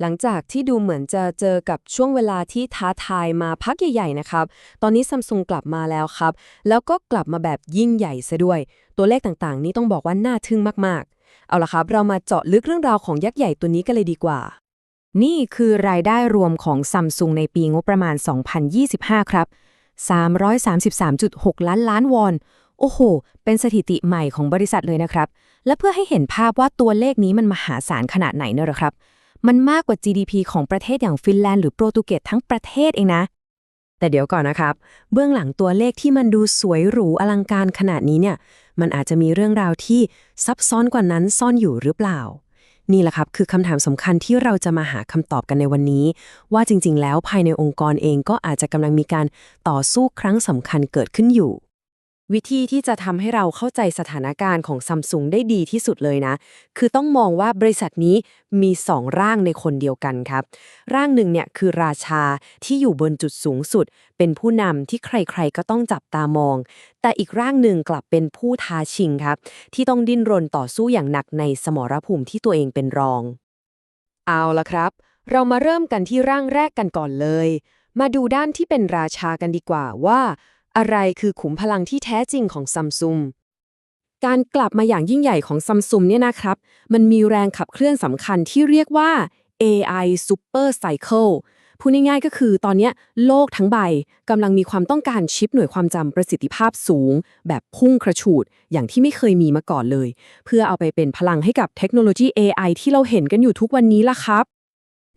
หลังจากที่ดูเหมือนจะเจอกับช่วงเวลาที่ท้าทายมาพักใหญ่ๆนะครับ ตอนนี้ซัมซุงกลับมาแล้วครับ แล้วก็กลับมาแบบยิ่งใหญ่ซะด้วย ตัวเลขต่างๆ นี้ต้องบอกว่าน่าทึ่งมากๆ เอาละครับ เรามาเจาะลึกเรื่องราวของยักษ์ใหญ่ตัวนี้กันเลยดีกว่า นี่คือรายได้รวมของซัมซุงในปีงบประมาณ 2025 ครับ 333.6 ล้านล้านวอน โอ้โห เป็นสถิติใหม่ของบริษัทเลยนะครับ และเพื่อให้เห็นภาพว่าตัวเลขนี้มันมหาศาลขนาดไหนเนอะครับ มันมากกว่า GDP ของประเทศอย่างฟินแลนด์หรือโปรตุเกสทั้งประเทศเองนะ แต่เดี๋ยวก่อนนะครับ เบื้องหลังตัวเลขที่มันดูสวยหรูอลังการขนาดนี้เนี่ย มันอาจจะมีเรื่องราวที่ซับซ้อนกว่านั้นซ่อนอยู่หรือเปล่า นี่แหละครับคือคำถามสำคัญที่เราจะมาหาคำตอบกันในวันนี้ ว่าจริงๆ แล้วภายในองค์กรเองก็อาจจะกำลังมีการต่อสู้ครั้งสำคัญเกิดขึ้นอยู่ วิธีที่จะทำให้เราเข้าใจสถานการณ์ของซัมซุงได้ดีที่สุดเลยนะ คือต้องมองว่าบริษัทนี้มีสองร่างในคนเดียวกันครับ ร่างหนึ่งเนี่ยคือราชาที่อยู่บนจุดสูงสุด เป็นผู้นำที่ใครๆก็ต้องจับตามอง แต่อีกร่างหนึ่งกลับเป็นผู้ท้าชิงครับ ที่ต้องดิ้นรนต่อสู้อย่างหนักในสมรภูมิที่ตัวเองเป็นรอง เอาละครับ เรามาเริ่มกันที่ร่างแรกกันก่อนเลย มาดูด้านที่เป็นราชากันดีกว่าว่า อะไรคือขุมพลังที่แท้จริงของซัมซุงการกลับมาอย่างยิ่งใหญ่ของซัมซุงเนี่ยนะครับ มันมีแรงขับเคลื่อนสำคัญที่เรียกว่า AI Super Cycle พูดง่ายๆก็คือตอนนี้โลกทั้งใบกำลังมีความต้องการชิปหน่วยความจำประสิทธิภาพสูง แบบพุ่งกระฉูด อย่างที่ไม่เคยมีมาก่อนเลย เพื่อเอาไปเป็นพลังให้กับเทคโนโลยี AI ที่เราเห็นกันอยู่ทุกวันนี้ล่ะครับ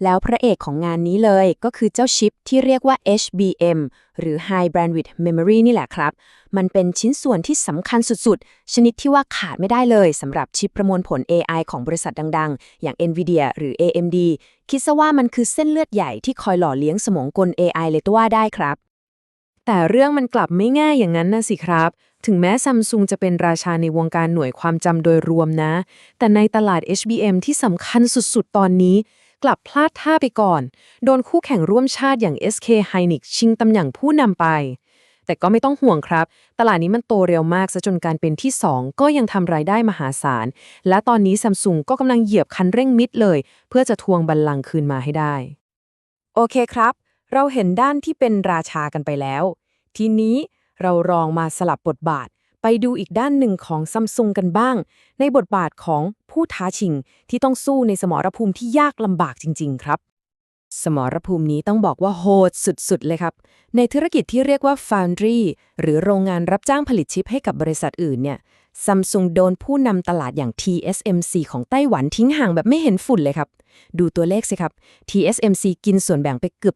แล้วพระเอกของงานนี้เลยก็คือเจ้าชิปที่เรียกว่า HBM หรือ High Bandwidth Memory นี่แหละครับ มันเป็นชิ้นส่วนที่สำคัญสุดๆ ชนิดที่ว่าขาดไม่ได้เลยสำหรับชิปประมวลผล AI ของบริษัทดังๆ อย่าง NVIDIA หรือ AMD คิดซะว่ามันคือเส้นเลือดใหญ่ที่คอยหล่อเลี้ยงสมองกล AI เลยตัวว่าได้ครับ แต่เรื่องมันกลับไม่ง่ายอย่างนั้นนะสิครับถึงแม้ซัมซุงจะเป็นราชาในวงการหน่วยความจำโดยรวมนะ แต่ในตลาด HBM ที่สำคัญสุดๆ ตอนนี้ กลับพลาดท่าไปก่อน โดนคู่แข่งร่วมชาติอย่าง SK Hynix ชิงตำแหน่งผู้นำไป แต่ก็ไม่ต้องห่วงครับ ตลาดนี้มันโตเร็วมากซะจนการเป็นที่ 2 ก็ยังทำรายได้มหาศาล และตอนนี้ซัมซุงก็กำลังเหยียบคันเร่งมิดเลย เพื่อจะทวงบัลลังก์คืนมาให้ได้ โอเคครับ เราเห็นด้านที่เป็นราชากันไปแล้ว ทีนี้เราลองมาสลับบทบาท ไปดูอีกด้านหนึ่งของซัมซุงกันบ้าง ในบทบาทของผู้ท้าชิง ที่ต้องสู้ในสมรภูมิที่ยากลำบากจริง ๆ ครับ สมรภูมินี้ต้องบอกว่าโหดสุด ๆ เลยครับ ในธุรกิจที่เรียกว่า Foundry หรือโรงงานรับจ้างผลิตชิปให้กับบริษัทอื่นเนี่ยซัมซุงโดนผู้นำตลาดอย่าง TSMC ของไต้หวันทิ้งห่างแบบไม่เห็นฝุ่นเลยครับ ดูตัวเลขสิครับ TSMC กินส่วนแบ่งไปเกือบ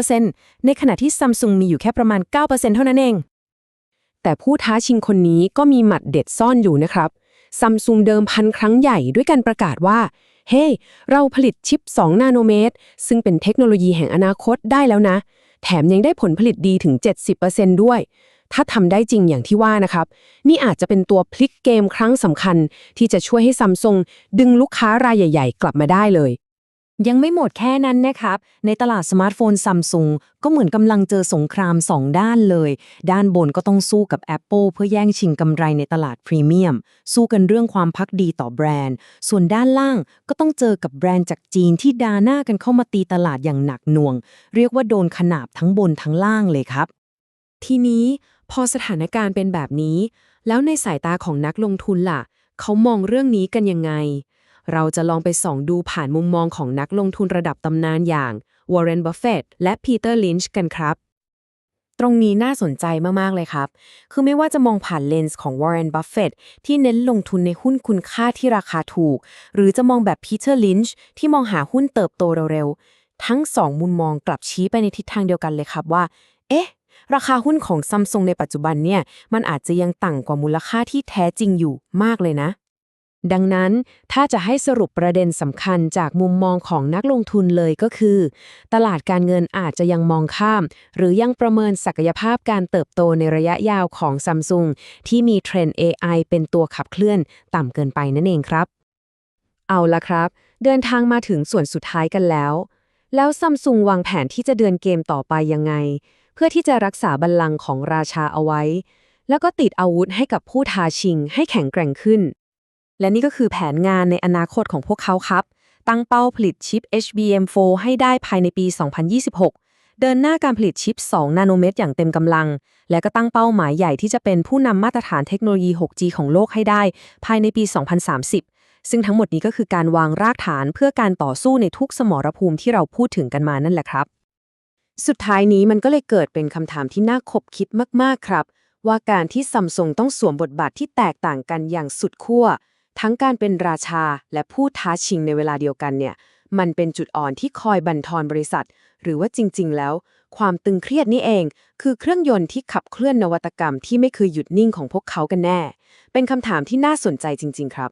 72%ในขณะที่ซัมซุงมีอยู่แค่ประมาณ 9%เท่านั้นเอง แต่ผู้ท้าชิงคนนี้ก็มีหมัดเด็ดซ่อนอยู่นะครับซัมซุงเดิมพันครั้งใหญ่ด้วยการประกาศว่า เฮ้ hey, เราผลิตชิป 2 นาโนเมตร ซึ่งเป็นเทคโนโลยีแห่งอนาคตได้แล้วนะ แถมยังได้ผลผลิตดีถึง 70%ด้วย ถ้าทำได้จริงอย่างที่ว่านะครับ นี่อาจจะเป็นตัวพลิกเกมครั้งสำคัญ ที่จะช่วยให้ซัมซุงดึงลูกค้ารายใหญ่ ๆ กลับมาได้เลย ยังไม่หมดแค่นั้นนะครับ ในตลาดสมาร์ทโฟนซัมซุงก็เหมือนกำลังเจอสงคราม 2 ด้านเลย ด้านบนก็ต้องสู้กับ Apple เพื่อแย่งชิงกำไรในตลาดพรีเมียม สู้กันเรื่องความพักดีต่อแบรนด์ ส่วนด้านล่างก็ต้องเจอกับแบรนด์จากจีนที่ดาหน้ากันเข้ามาตีตลาดอย่างหนักหน่วง เรียกว่าโดนขนาบทั้งบนทั้งล่างเลยครับ ทีนี้พอสถานการณ์เป็นแบบนี้ แล้วในสายตาของนักลงทุนล่ะ เขามองเรื่องนี้กันยังไง เราจะลองไปส่องดูผ่านมุมมองของนักลงทุนระดับตำนานอย่างวอร์เรนบัฟเฟตและปีเตอร์ลินช์กันครับ ตรงนี้น่าสนใจมาก ๆ เลยครับ คือไม่ว่าจะมองผ่านเลนส์ของวอร์เรนบัฟเฟตที่เน้นลงทุนในหุ้นคุณค่าที่ราคาถูก หรือจะมองแบบปีเตอร์ลินช์ที่มองหาหุ้นเติบโตเร็วๆ ทั้งสองมุมมองกลับชี้ไปในทิศทางเดียวกันเลยครับว่า เอ๊ะ ราคาหุ้นของซัมซุงในปัจจุบันเนี่ย มันอาจจะยังต่ำกว่ามูลค่าที่แท้จริงอยู่มากเลยนะ ดังนั้นถ้าจะให้สรุปประเด็นสำคัญจากมุมมองของนักลงทุนเลยก็คือ ตลาดการเงินอาจจะยังมองข้าม หรือยังประเมินศักยภาพการเติบโตในระยะยาวของซัมซุงที่มีเทรนด์ AI เป็นตัวขับเคลื่อนต่ำเกินไปนั่นเองครับ เอาละครับ เดินทางมาถึงส่วนสุดท้ายกันแล้ว แล้วซัมซุงวางแผนที่จะเดินเกมต่อไปยังไง เพื่อที่จะรักษาบัลลังก์ของราชาเอาไว้ แล้วก็ติดอาวุธให้กับผู้ท้าชิงให้แข็งแกร่งขึ้น และนี่ก็คือแผนงานในอนาคตของพวกเขาครับ ตั้งเป้าผลิตชิป HBM4 ให้ได้ภายในปี 2026 เดินหน้าการผลิตชิป 2 นาโนเมตรอย่างเต็มกำลัง และก็ตั้งเป้าหมายใหญ่ที่จะเป็นผู้นำมาตรฐานเทคโนโลยี 6G ของโลกให้ได้ ภายในปี 2030 ซึ่งทั้งหมดนี้ก็คือการวางรากฐานเพื่อการต่อสู้ในทุกสมรภูมิที่เราพูดถึงกันมานั่นแหละครับ สุดท้ายนี้มันก็เลยเกิดเป็นคำถามที่น่าคบคิดมากๆครับ ว่าการที่ซัมซุงต้องสวมบทบาทที่แตกต่างกันอย่างสุดขั้ว ทั้งการเป็นราชาและผู้ท้าชิงในเวลาเดียวกันเนี่ย มันเป็นจุดอ่อนที่คอยบั่นทอนบริษัท หรือว่าจริง ๆ แล้ว ความตึงเครียดนี่เอง คือเครื่องยนต์ที่ขับเคลื่อนนวัตกรรมที่ไม่เคยหยุดนิ่งของพวกเขากันแน่ เป็นคำถามที่น่าสนใจจริง ๆ ครับ